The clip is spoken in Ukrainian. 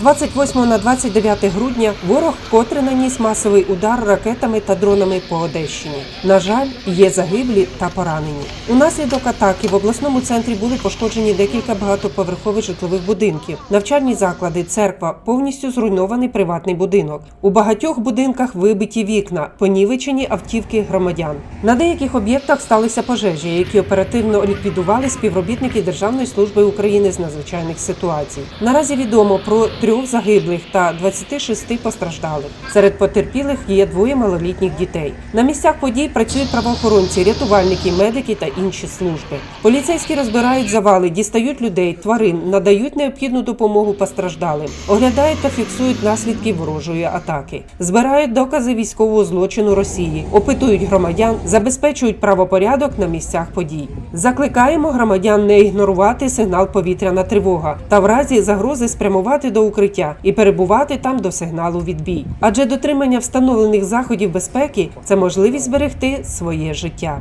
28 на 29 грудня ворог вкотре наніс масовий удар ракетами та дронами по Одещині. На жаль, є загиблі та поранені. Унаслідок атаки в обласному центрі були пошкоджені декілька багатоповерхових житлових будинків, навчальні заклади, церква, повністю зруйнований приватний будинок. У багатьох будинках вибиті вікна, понівечені автівки громадян. На деяких об'єктах сталися пожежі, які оперативно ліквідували співробітники Державної служби України з надзвичайних ситуацій. Наразі відомо про трьох загиблих та 26 постраждалих. Серед потерпілих є двоє малолітніх дітей. На місцях подій працюють правоохоронці, рятувальники, медики та інші служби. Поліцейські розбирають завали, дістають людей, тварин, надають необхідну допомогу постраждалим, оглядають та фіксують наслідки ворожої атаки, збирають докази військового злочину Росії, опитують громадян, забезпечують правопорядок на місцях подій. Закликаємо громадян не ігнорувати сигнал повітряна тривога та в разі загрози спрямувати до укриття і перебувати там до сигналу відбій. Адже дотримання встановлених заходів безпеки це можливість зберегти своє життя.